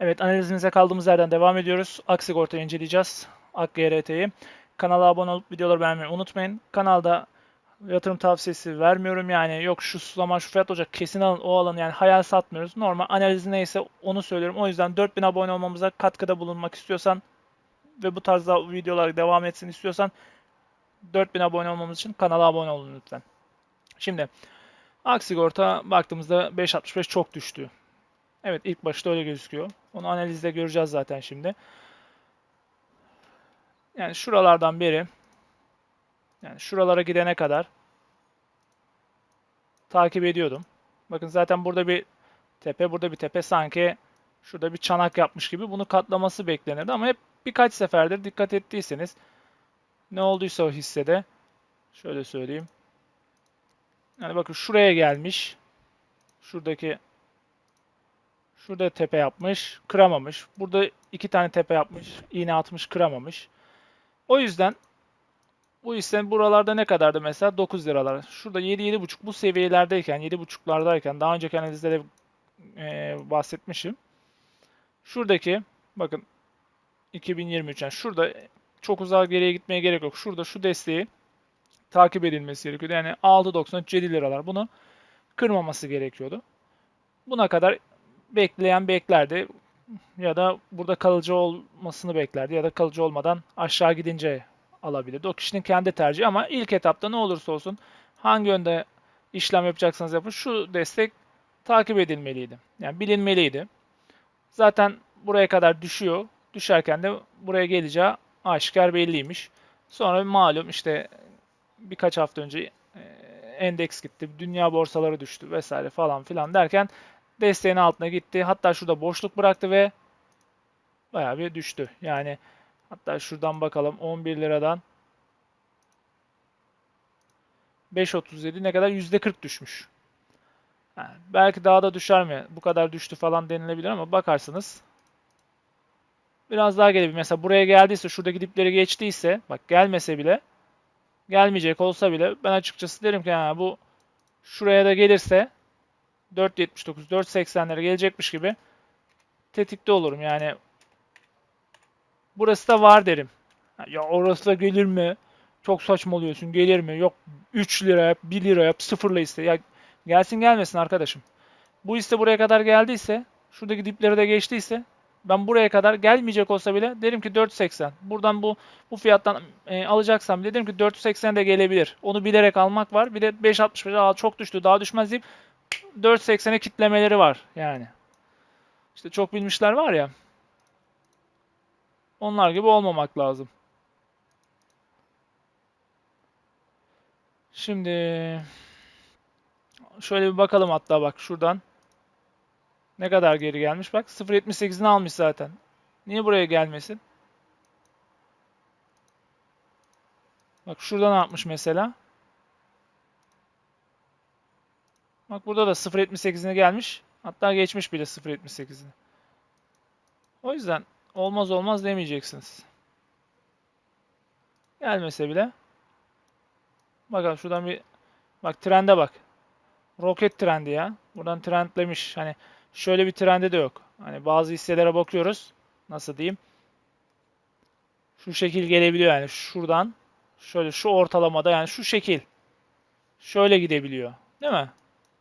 Evet analizimize kaldığımız yerden devam ediyoruz. Aksigorta'yı inceleyeceğiz. AkGRT'yi. Kanala abone olup videoları beğenmeyi unutmayın. Kanalda yatırım tavsiyesi vermiyorum. Yani yok şu zaman şu fiyat olacak kesin alın o alın yani hayal satmıyoruz. Normal analizi neyse onu söylüyorum. O yüzden 4000 abone olmamıza katkıda bulunmak istiyorsan ve bu tarzda videolar devam etsin istiyorsan 4000 abone olmamız için kanala abone olun lütfen. Şimdi Aksigorta baktığımızda 5.65 çok düştü. Evet ilk başta öyle gözüküyor. Onu analizde göreceğiz zaten şimdi. Yani şuralardan beri yani şuralara gidene kadar takip ediyordum. Bakın zaten burada bir tepe, burada bir tepe sanki şurada bir çanak yapmış gibi bunu katlaması beklenirdi ama hep birkaç seferdir dikkat ettiyseniz ne olduysa o hissede şöyle söyleyeyim. Yani bakın şuraya gelmiş. Şuradaki Şurada tepe yapmış, kıramamış. Burada iki tane tepe yapmış, iğne atmış, kıramamış. O yüzden bu hisse buralarda ne kadardı mesela? 9 liralar. Şurada 7-7,5 bu seviyelerdeyken, 7,5'lardayken daha önceki analizde de e, bahsetmişim. Şuradaki bakın 2023 yani şurada çok uzağa geriye gitmeye gerek yok. Şurada şu desteği takip edilmesi gerekiyordu. Yani 6.93 7 liralar bunu kırmaması gerekiyordu. Buna kadar bekleyen beklerdi ya da burada kalıcı olmasını beklerdi ya da kalıcı olmadan aşağı gidince alabilirdi. O kişinin kendi tercihi ama ilk etapta ne olursa olsun hangi yönde işlem yapacaksanız yapın şu destek takip edilmeliydi. Yani bilinmeliydi. Zaten buraya kadar düşüyor. Düşerken de buraya geleceği aşikar belliymiş. Sonra malum işte birkaç hafta önce e, endeks gitti, dünya borsaları düştü vesaire falan filan derken desteğin altına gitti. Hatta şurada boşluk bıraktı ve bayağı bir düştü. Yani hatta şuradan bakalım 11 liradan 5.37 ne kadar? %40 düşmüş. Yani belki daha da düşer mi? Bu kadar düştü falan denilebilir ama bakarsınız biraz daha gelebilir. Mesela buraya geldiyse, şuradaki dipleri geçtiyse, bak gelmese bile, gelmeyecek olsa bile ben açıkçası derim ki yani bu şuraya da gelirse 4.79, 4.80'lere gelecekmiş gibi tetikte olurum. Yani burası da var derim. Ya orası da gelir mi? Çok saçmalıyorsun. Gelir mi? Yok 3 lira yap, 1 lira yap, sıfırla iste. Ya gelsin gelmesin arkadaşım. Bu iste buraya kadar geldiyse, şuradaki dipleri de geçtiyse ben buraya kadar gelmeyecek olsa bile derim ki 4.80. Buradan bu bu fiyattan e, alacaksam bile derim ki 4.80 de gelebilir. Onu bilerek almak var. Bir de 5.65 çok düştü daha düşmez deyip 4.80'e kitlemeleri var yani. İşte çok bilmişler var ya. Onlar gibi olmamak lazım. Şimdi şöyle bir bakalım hatta bak şuradan. Ne kadar geri gelmiş bak 0.78'ini almış zaten. Niye buraya gelmesin? Bak şuradan atmış mesela. Bak burada da 0.78'ine gelmiş. Hatta geçmiş bile 0.78'ini. O yüzden olmaz olmaz demeyeceksiniz. Gelmese bile. Bakalım şuradan bir bak trende bak. Roket trendi ya. Buradan trendlemiş. Hani şöyle bir trendi de yok. Hani bazı hisselere bakıyoruz. Nasıl diyeyim? Şu şekil gelebiliyor yani şuradan şöyle şu ortalamada yani şu şekil şöyle gidebiliyor. Değil mi?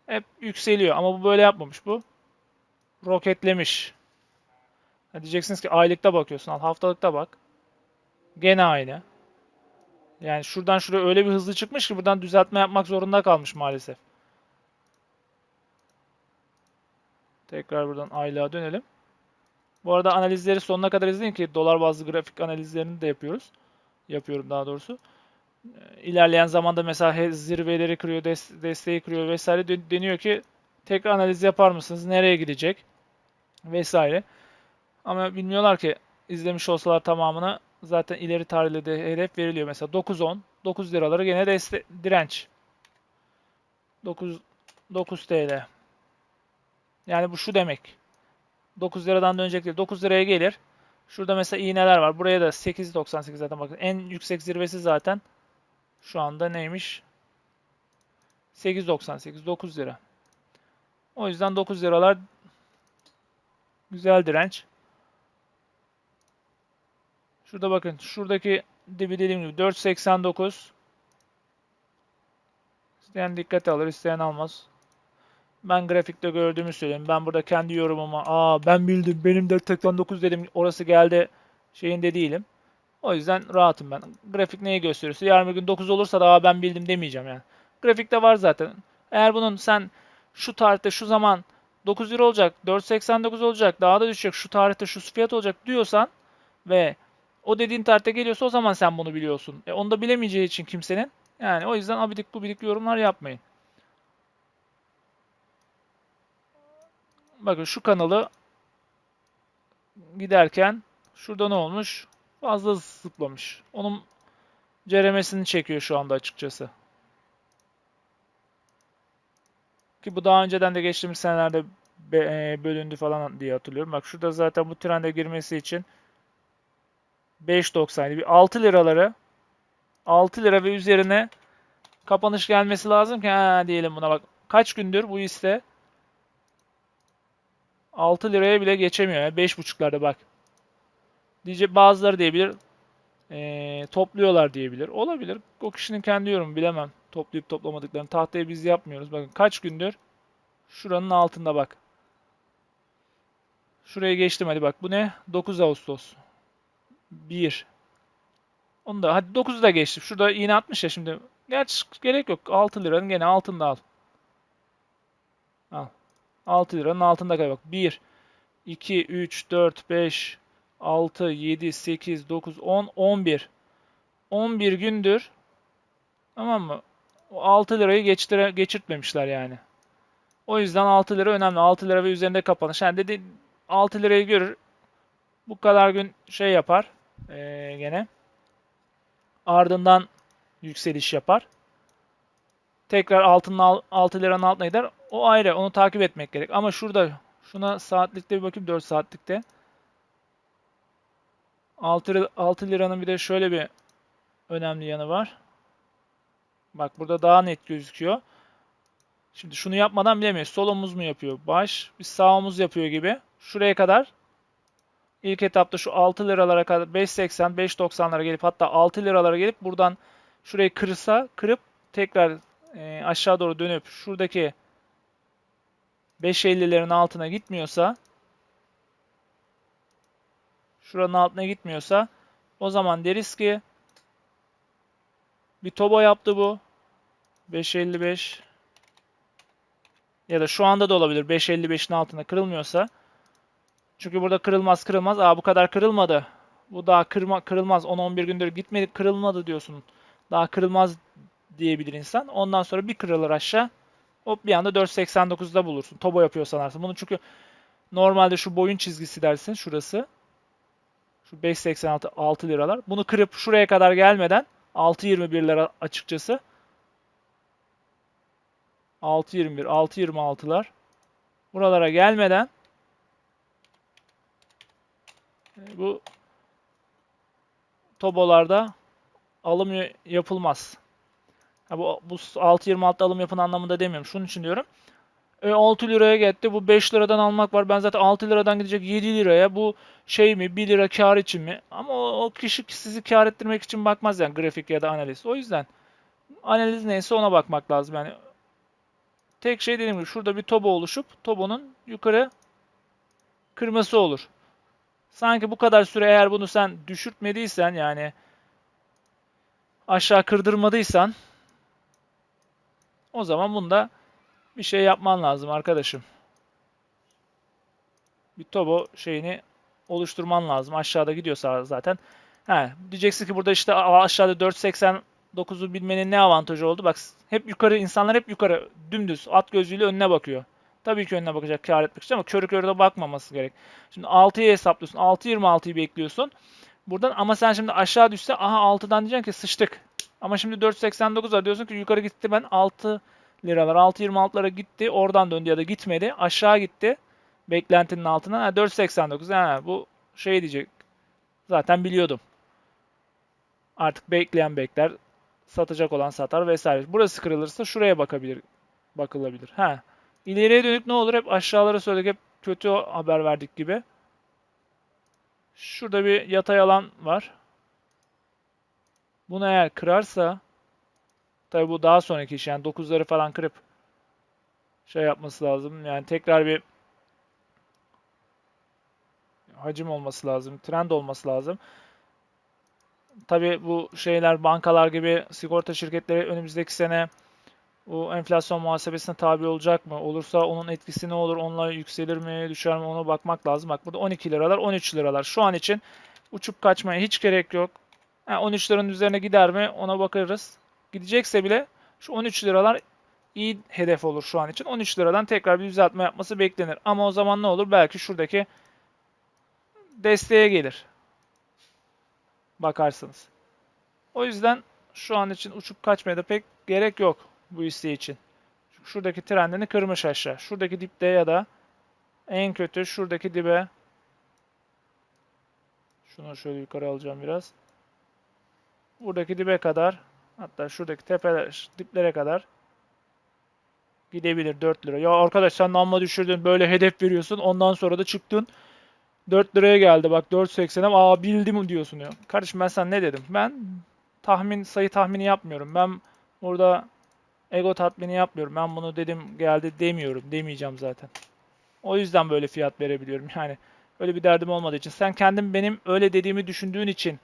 Hep yükseliyor ama bu böyle yapmamış bu. Roketlemiş. Ha diyeceksiniz ki aylıkta bakıyorsun al haftalıkta bak. Gene aynı. Yani şuradan şuraya öyle bir hızlı çıkmış ki buradan düzeltme yapmak zorunda kalmış maalesef. Tekrar buradan aylığa dönelim. Bu arada analizleri sonuna kadar izleyin ki dolar bazlı grafik analizlerini de yapıyoruz. Yapıyorum daha doğrusu. İlerleyen zamanda mesela zirveleri kırıyor, desteği kırıyor vesaire deniyor ki tekrar analiz yapar mısınız? Nereye gidecek? Vesaire. Ama bilmiyorlar ki izlemiş olsalar tamamını zaten ileri tarihli de hedef veriliyor. Mesela 9-10, 9 liraları gene deste direnç. 9 9 TL. Yani bu şu demek. 9 liradan dönecek değil. 9 liraya gelir. Şurada mesela iğneler var. Buraya da 8.98 zaten bakın. En yüksek zirvesi zaten şu anda neymiş? 8.98 9 lira. O yüzden 9 liralar güzel direnç. Şurada bakın. Şuradaki dibi dediğim gibi 4.89 İsteyen dikkate alır, isteyen almaz. Ben grafikte gördüğümü söyleyeyim. Ben burada kendi yorumumu, aa ben bildim, benim de 89 dedim, orası geldi şeyinde değilim. O yüzden rahatım ben. Grafik neyi gösteriyorsa yarın bir gün 9 olursa da ben bildim demeyeceğim yani. Grafikte var zaten. Eğer bunun sen şu tarihte şu zaman 9 lira olacak, 4.89 olacak, daha da düşecek, şu tarihte şu fiyat olacak diyorsan ve o dediğin tarihte geliyorsa o zaman sen bunu biliyorsun. E onu da bilemeyeceği için kimsenin. Yani o yüzden abidik gubidik yorumlar yapmayın. Bakın şu kanalı giderken şurada ne olmuş? Fazla zıplamış. Onun ceremesini çekiyor şu anda açıkçası. Ki bu daha önceden de geçtiğimiz senelerde e, bölündü falan diye hatırlıyorum. Bak şurada zaten bu trende girmesi için 5.90 bir 6 liraları 6 lira ve üzerine kapanış gelmesi lazım ki ha diyelim buna bak. Kaç gündür bu iste 6 liraya bile geçemiyor. Yani 5.5'larda bak. Diyecek bazıları diyebilir. eee, topluyorlar diyebilir. Olabilir. O kişinin kendi yorumu bilemem. Toplayıp toplamadıklarını. Tahtaya biz yapmıyoruz. Bakın kaç gündür şuranın altında bak. Şuraya geçtim hadi bak. Bu ne? 9 Ağustos. 1. Onu da hadi 9'u da geçtim. Şurada iğne atmış ya şimdi. Gerçi gerek yok. 6 liranın gene altında al. Al. 6 liranın altında kay bak. 1, 2, 3, 4, 5, 6, 7, 8, 9, 10, 11. 11 gündür tamam mı? O 6 lirayı geçtire, geçirtmemişler yani. O yüzden 6 lira önemli. 6 lira ve üzerinde kapanış. Yani dedi 6 lirayı görür. Bu kadar gün şey yapar. Ee, gene. Ardından yükseliş yapar. Tekrar altının al- 6 liranın altına gider. O ayrı. Onu takip etmek gerek. Ama şurada şuna saatlikte bir bakayım 4 saatlikte. 6, lira- 6 liranın bir de şöyle bir önemli yanı var. Bak burada daha net gözüküyor. Şimdi şunu yapmadan bilemeyiz. Sol omuz mu yapıyor? Baş. Bir sağ omuz yapıyor gibi. Şuraya kadar ilk etapta şu 6 liralara kadar 5.80, 5.90'lara gelip hatta 6 liralara gelip buradan şurayı kırsa, kırıp tekrar e, aşağı doğru dönüp şuradaki 5.50'lerin altına gitmiyorsa şuranın altına gitmiyorsa o zaman deriz ki bir toba yaptı bu. 5.55 ya da şu anda da olabilir 5.55'in altında kırılmıyorsa. Çünkü burada kırılmaz kırılmaz. Aa bu kadar kırılmadı. Bu daha kırma, kırılmaz. 10-11 gündür gitmedi kırılmadı diyorsun. Daha kırılmaz diyebilir insan. Ondan sonra bir kırılır aşağı. Hop bir anda 4.89'da bulursun. Tobo yapıyor sanarsın. Bunu çünkü normalde şu boyun çizgisi dersin şurası. Şu 5.86 6 liralar. Bunu kırıp şuraya kadar gelmeden 6.21 lira açıkçası. 6.21, 6.26'lar. Buralara gelmeden e, bu tobolarda alım yapılmaz. Ha, bu, bu 6.26'da alım yapın anlamında demiyorum. Şunun için diyorum. E, 6 liraya gitti. Bu 5 liradan almak var. Ben zaten 6 liradan gidecek 7 liraya. Bu şey mi? 1 lira kar için mi? Ama o, o kişi sizi kar ettirmek için bakmaz yani grafik ya da analiz. O yüzden analiz neyse ona bakmak lazım. Yani tek şey dediğim gibi şurada bir tobo oluşup tobonun yukarı kırması olur. Sanki bu kadar süre eğer bunu sen düşürtmediysen yani aşağı kırdırmadıysan o zaman bunda bir şey yapman lazım arkadaşım. Bir tobo şeyini oluşturman lazım. Aşağıda gidiyorsa zaten. He, diyeceksin ki burada işte aşağıda 4.89'u bilmenin ne avantajı oldu? Bak hep yukarı insanlar hep yukarı dümdüz at gözüyle önüne bakıyor. Tabii ki önüne bakacak kar etmek için ama körü körü de bakmaması gerek. Şimdi 6'yı hesaplıyorsun. 6.26'yı bekliyorsun. Buradan ama sen şimdi aşağı düşse aha 6'dan diyeceksin ki sıçtık. Ama şimdi 4.89 var diyorsun ki yukarı gitti ben 6 liralar 6.26'lara gitti. Oradan döndü ya da gitmedi. Aşağı gitti. Beklentinin altına. Ha, 4.89 ha, bu şey diyecek. Zaten biliyordum. Artık bekleyen bekler. Satacak olan satar vesaire. Burası kırılırsa şuraya bakabilir. Bakılabilir. Ha. İleriye dönük ne olur? Hep aşağılara söyledik. Hep kötü haber verdik gibi. Şurada bir yatay alan var. Bunu eğer kırarsa tabi bu daha sonraki iş yani 9'ları falan kırıp şey yapması lazım. Yani tekrar bir hacim olması lazım. Trend olması lazım. Tabi bu şeyler bankalar gibi sigorta şirketleri önümüzdeki sene bu enflasyon muhasebesine tabi olacak mı? Olursa onun etkisi ne olur? Onunla yükselir mi, düşer mi? Ona bakmak lazım. Bak burada 12 liralar, 13 liralar. Şu an için uçup kaçmaya hiç gerek yok. Ha, 13 liranın üzerine gider mi? Ona bakarız. Gidecekse bile şu 13 liralar iyi hedef olur şu an için. 13 liradan tekrar bir düzeltme yapması beklenir. Ama o zaman ne olur? Belki şuradaki desteğe gelir. Bakarsınız. O yüzden şu an için uçup kaçmaya da pek gerek yok bu hisse için. Çünkü şuradaki trendini kırmış aşağı. Şuradaki dipte ya da en kötü şuradaki dibe şunu şöyle yukarı alacağım biraz. Buradaki dibe kadar hatta şuradaki tepeler, diplere kadar gidebilir 4 lira. Ya arkadaş sen amma düşürdün böyle hedef veriyorsun ondan sonra da çıktın 4 liraya geldi bak 4.80'e aa bildim diyorsun ya. Kardeşim ben sana ne dedim? Ben tahmin sayı tahmini yapmıyorum. Ben burada ego tatmini yapmıyorum. Ben bunu dedim geldi demiyorum. Demeyeceğim zaten. O yüzden böyle fiyat verebiliyorum. Yani öyle bir derdim olmadığı için. Sen kendin benim öyle dediğimi düşündüğün için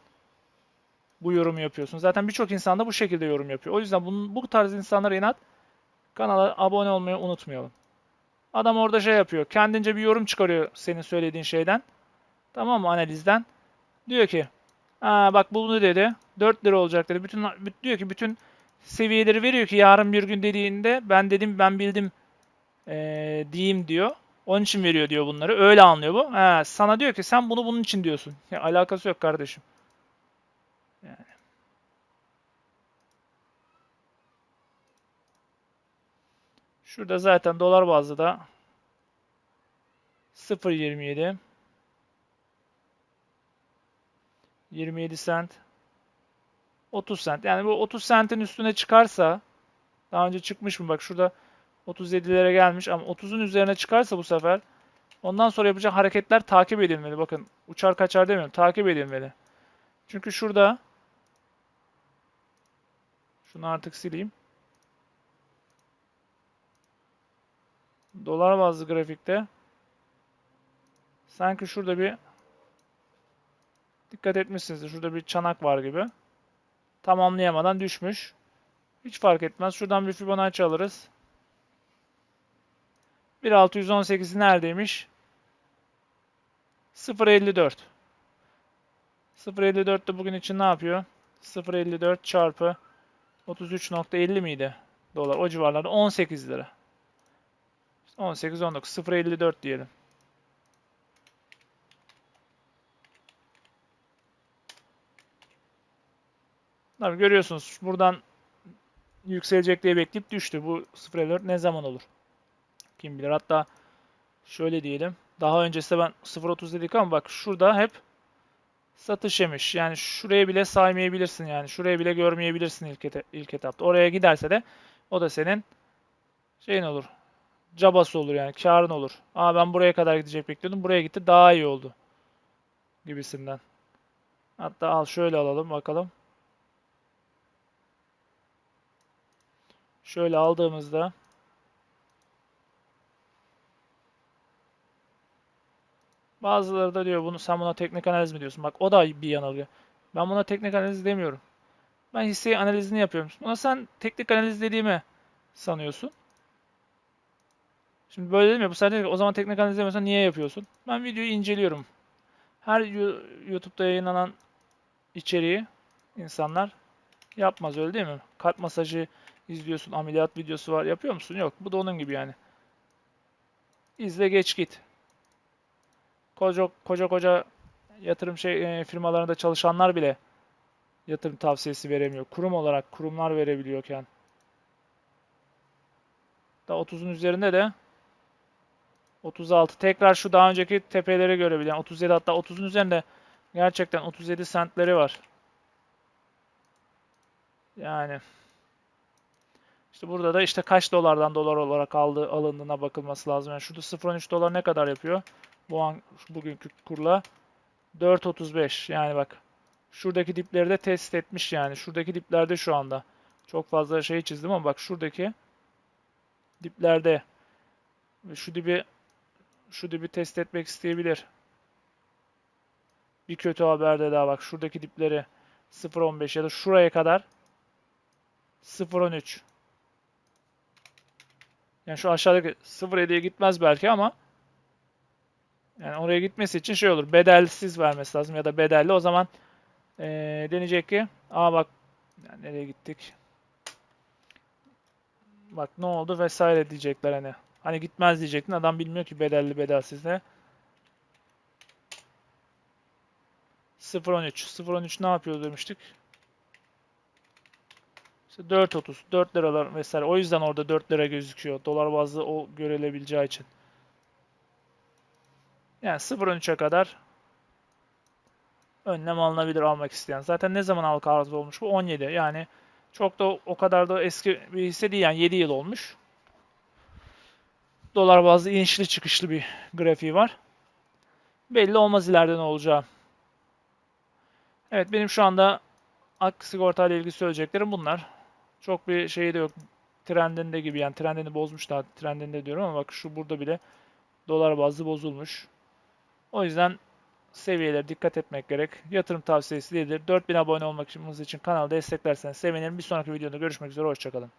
bu yorumu yapıyorsun. Zaten birçok insan da bu şekilde yorum yapıyor. O yüzden bunun, bu tarz insanlara inat kanala abone olmayı unutmayalım. Adam orada şey yapıyor. Kendince bir yorum çıkarıyor senin söylediğin şeyden. Tamam mı analizden? Diyor ki Aa, bak bunu dedi. 4 lira olacak dedi. Bütün diyor ki bütün seviyeleri veriyor ki yarın bir gün dediğinde ben dedim ben bildim ee, diyeyim diyor. Onun için veriyor diyor bunları. Öyle anlıyor bu. Ha, sana diyor ki sen bunu bunun için diyorsun. Ya, alakası yok kardeşim. Şurada zaten dolar bazlı da 0.27 27 sent 30 sent. Yani bu 30 sentin üstüne çıkarsa daha önce çıkmış mı? Bak şurada 37'lere gelmiş ama 30'un üzerine çıkarsa bu sefer ondan sonra yapacak hareketler takip edilmeli. Bakın uçar kaçar demiyorum. Takip edilmeli. Çünkü şurada şunu artık sileyim. Dolar bazlı grafikte sanki şurada bir dikkat etmişsinizdir. Şurada bir çanak var gibi. Tamamlayamadan düşmüş. Hiç fark etmez. Şuradan bir Fibonacci alırız. 1618 neredeymiş? 0.54. 0.54 de bugün için ne yapıyor? 0.54 çarpı 33.50 miydi? Dolar. O civarlarda 18 lira. 18, 19. 0.54 diyelim. Tabii görüyorsunuz buradan yükselecek diye bekleyip düştü. Bu 0.54 ne zaman olur? Kim bilir. Hatta şöyle diyelim. Daha öncesinde ben 0.30 dedik ama bak şurada hep satış yemiş. Yani şuraya bile saymayabilirsin yani. Şuraya bile görmeyebilirsin ilk, et ilk etapta. Oraya giderse de o da senin şeyin olur. Cabası olur yani. Karın olur. Aa ben buraya kadar gidecek bekliyordum. Buraya gitti. Daha iyi oldu. Gibisinden. Hatta al şöyle alalım bakalım. Şöyle aldığımızda bazıları da diyor bunu sen buna teknik analiz mi diyorsun? Bak o da bir yanılgı. Ben buna teknik analiz demiyorum. Ben hisse analizini yapıyorum. Buna sen teknik analiz dediğimi sanıyorsun. Şimdi böyle dedim ya bu sefer o zaman teknik analiz demiyorsan niye yapıyorsun? Ben videoyu inceliyorum. Her YouTube'da yayınlanan içeriği insanlar yapmaz öyle değil mi? Kalp masajı izliyorsun, ameliyat videosu var yapıyor musun? Yok. Bu da onun gibi yani. İzle geç git. Koca koca, koca yatırım şey e, firmalarında çalışanlar bile yatırım tavsiyesi veremiyor. Kurum olarak kurumlar verebiliyorken. Da 30'un üzerinde de 36. Tekrar şu daha önceki tepeleri görebiliyor. 37 hatta 30'un üzerinde gerçekten 37 sentleri var. Yani işte burada da işte kaç dolardan dolar olarak aldı, alındığına bakılması lazım. Yani şurada 0.13 dolar ne kadar yapıyor? Bu an bugünkü kurla 4.35 yani bak. Şuradaki dipleri de test etmiş yani. Şuradaki diplerde şu anda. Çok fazla şey çizdim ama bak şuradaki diplerde şu dibi şu dibi test etmek isteyebilir. Bir kötü haber de daha bak. Şuradaki dipleri 0.15 ya da şuraya kadar 0.13. Yani şu aşağıdaki 0.7'ye gitmez belki ama yani oraya gitmesi için şey olur. Bedelsiz vermesi lazım ya da bedelli. O zaman ee, deneyecek ki aa bak yani nereye gittik? Bak ne oldu vesaire diyecekler hani. Hani gitmez diyecektin. Adam bilmiyor ki bedelli bedelsiz ne. 0.13. 0.13 ne yapıyor demiştik? İşte 4.30. 4 liralar vesaire. O yüzden orada 4 lira gözüküyor. Dolar bazlı o görülebileceği için. Yani 0.13'e kadar önlem alınabilir almak isteyen. Zaten ne zaman halka arz olmuş bu? 17. Yani çok da o kadar da eski bir hisse değil yani 7 yıl olmuş. Dolar bazlı inişli çıkışlı bir grafiği var. Belli olmaz ileride ne olacağı. Evet benim şu anda ak sigorta ile ilgili söyleyeceklerim bunlar. Çok bir şey de yok. Trendinde gibi yani trendini bozmuş daha trendinde diyorum ama bak şu burada bile dolar bazlı bozulmuş. O yüzden seviyelere dikkat etmek gerek. Yatırım tavsiyesi değildir. 4000 abone olmak için kanalda desteklerseniz sevinirim. Bir sonraki videoda görüşmek üzere. Hoşçakalın.